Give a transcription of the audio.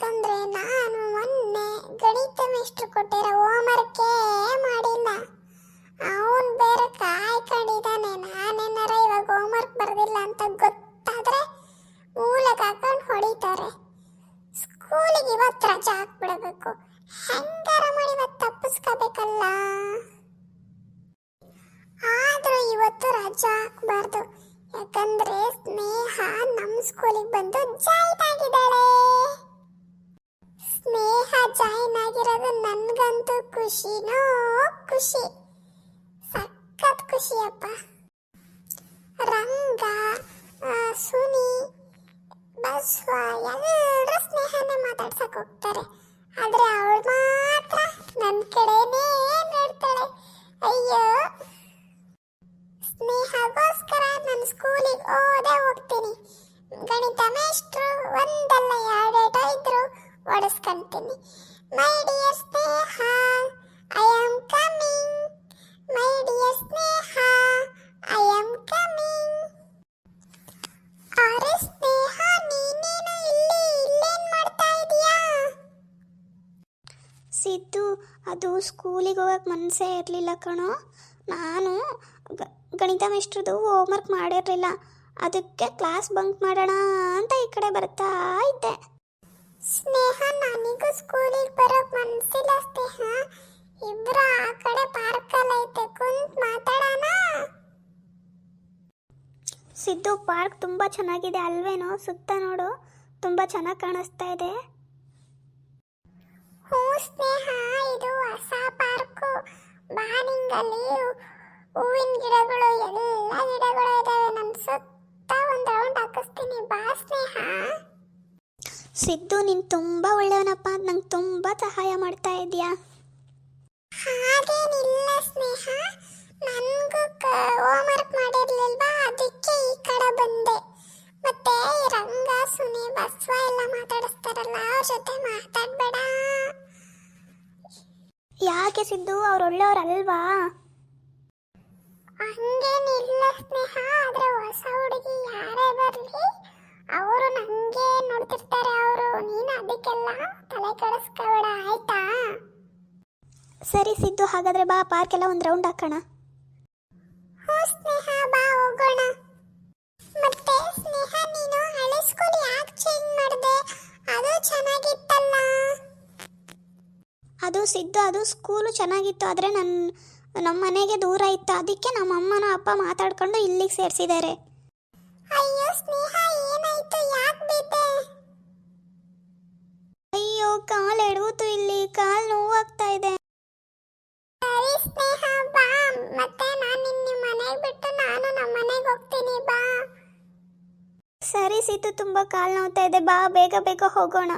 ಯಾಕಂದ್ರೆ ನಾನು ಮೊನ್ನೆ ಗಣಿತ ಮಿಸ್ಟ್ರು ಕೊಟ್ಟಿರೋ ಹೋಮ್ವರ್ಕೇ ಮಾಡಿಲ್ಲ. ಅವನು ಬೇರೆ ಕಾಯ್ಕೊಂಡಿದ್ದಾನೆ ನಾನೇನಾರ ಇವಾಗ ಹೋಮ್ವರ್ಕ್ ಬರೋದಿಲ್ಲ ಅಂತ ಗೊತ್ತಾದ್ರೆ ಮೂಲಕ್ಕೆ ಹಾಕೊಂಡು ಹೊಡಿತಾರೆ. ಸ್ಕೂಲಿಗೆ ಇವತ್ತು ರಜೆ ಹಾಕ್ಬಿಡಬೇಕು. ಹೆಂಗಾರ ಮಾಡಿ ಇವತ್ತು ತಪ್ಪಿಸ್ಕೋಬೇಕಲ್ಲ? ಆದರೂ ಇವತ್ತು ರಜೆ ಹಾಕ್ಬಾರ್ದು. ಯಾಕಂದ್ರೆ ಸ್ನೇಹ ನಮ್ಮ ಸ್ಕೂಲಿಗೆ ಬಂದು ಜಾಯ್ನ್ ನನ್ಗಂತೂ ಖುಷಿನೋ ಖುಷಿ ಸಖತ್ ಖುಷಿಯಪ್ಪ ರಂಗ ಸುನಿ, ಬಸ್ವ, ಎಲ್ಲರೂ ಸ್ನೇಹನ ಮಾತಾಡ್ಸಕ್ ಹೋಗ್ತಾರೆ. ಆದ್ರೆ ಅವಳು ಮಾತ್ರ ನನ್ನ ಕಡೆನೇ ನೋಡ್ತಾಳೆ. ಅಯ್ಯೋ, ಸ್ನೇಹಗೋಸ್ಕರ ನನ್ನ ಸ್ಕೂಲಿಗೆ ಓದೇ ಹೋಗ್ತೀನಿ. ಗಣಿತ ಮೇಷ್ಟ್ರು ಒಂದಲ್ಲ ಎರಡೇಟೋ ಇದ್ರು ಓಡಿಸ್ಕೊಂತೀನಿ. My dear Sneha I am coming my dear Sneha I am coming ಅರೆ ಸ್ನೇಹ ನೀನೇನು ಇಲ್ಲಿ ಇಲ್ಲೇನ್ ಮಾಡ್ತಾ ಇದೀಯಾ ಸಿದ್ದು ಅದು ಸ್ಕೂಲಿಗೆ ಹೋಗಕ್ಕೆ ಮನಸ್ಸೇ ಇರಲಿಲ್ಲ ಕಣೋ ನಾನು ಗಣಿತ ಮಿಸ್ಟ್ರದು ಹೋಮ್ವರ್ಕ್ ಮಾಡಿರಲಿಲ್ಲ ಅದಕ್ಕೆ ಕ್ಲಾಸ್ ಬಂಕ್ ಮಾಡೋಣ ಅಂತ ಈ ಕಡೆ ಬರ್ತಾ ಇದ್ದೆ ಸ್ನೇಹ ನನಗೂ ಸ್ಕೂಲಿಗೆ ಬರೋಕ್ ಮನ್ಸಿಲ್ಲ ಸ್ನೇಹ ಇಬ್ರು ಆ ಕಡೆ ಪಾರ್ಕಲ್ಲಿ ಐತೆ ಕುಂತ್ ಮಾತಾಡೋಣ. ಸಿದ್ದು ಪಾರ್ಕ್ ತುಂಬ ಚೆನ್ನಾಗಿದೆ ಅಲ್ವೇನೋ? ಸುತ್ತ ನೋಡು ತುಂಬ ಚೆನ್ನಾಗಿ ಕಾಣಿಸ್ತಾ ಇದೆ. ಹ್ಞೂ ಸ್ನೇಹ ಇದು ಹೊಸ ಪಾರ್ಕು ಬಾನಿಂಗಲ್ಲಿ ಹೂವಿನ ಗಿಡಗಳು ಎಲ್ಲ ಗಿಡಗಳು ಇದಾವೆ. ನನ್ನ ಸುತ್ತ ಒಂದು ರೌಂಡ್ ಹಾಕಿಸ್ತೀನಿ. ಬಾ ಸ್ನೇಹ. ಸಿದ್ದು ನೀನು ತುಂಬ ಒಳ್ಳೆಯವನಪ್ಪ. ನಂಗೆ ತುಂಬ ಸಹಾಯ ಮಾಡ್ತಾ ಇದೆಯಾ ಹಾಗೇನಿಲ್ಲ ಸ್ನೇಹ. ನನಗೂ ಹೋಮ್ವರ್ಕ್ ಮಾಡಿರ್ಲಿಲ್ವಾ? ಅದಕ್ಕೆ ಈ ಕಡೆ ಬಂದೆ. ಮತ್ತೆ ರಂಗ ಸುನಿ ಬಸ್ವ ಎಲ್ಲ ಮಾತಾಡಿಸ್ತಾರಲ್ಲ ಅವ್ರ ಜೊತೆ ಮಾತಾಡಬೇಡ. ಯಾಕೆ ಸಿದ್ದು? ಅವ್ರು ಒಳ್ಳೆಯವ್ರಲ್ವಾ? ಹಂಗೇನಿಲ್ಲ ಸ್ನೇಹ. ಆದರೆ ಹೊಸ ಹುಡುಗಿ ಯಾರೇ ಸರಿ ಸಿದ್ದು ಹಾಗಾದ್ರೆ ಬಾ ಪಾರ್ಕೆಲ್ಲ ಒಂದು ರೌಂಡ್ ಹಾಕೋಣ. ಸ್ನೇಹ ಬಾ ಹೋಗೋಣ. ಮತ್ತೆ ಸ್ನೇಹ ನೀನು ಹಳೆ ಸ್ಕೂಲ್ ಯಾಕೆ ಚೇಂಜ್ ಮಾಡಿದೆ? ಅದು ಚೆನ್ನಾಗಿತ್ತಲ್ಲ. ಅದು ಸಿದ್ದು ಅದು ಸ್ಕೂಲು ಚೆನ್ನಾಗಿತ್ತು ಆದರೆ ನನ್ನ ನಮ್ಮ ಮನೆಗೆ ದೂರ ಇತ್ತು. ಅದಕ್ಕೆ ನಮ್ಮ ಅಮ್ಮನ ಅಪ್ಪ ಮಾತಾಡ್ಕೊಂಡು ಇಲ್ಲಿಗೆ ಸೇರಿಸಿದ್ದಾರೆ. ಅಯ್ಯೋ ಸ್ನೇಹ ಏನಾಯ್ತು? ಯಾಕೆ ಸರಿ ಸೀತು ತುಂಬ ಕಾಲು ನೋವ್ತಾ ಇದೆ. ಬಾ ಬೇಗ ಬೇಗ ಹೋಗೋಣ.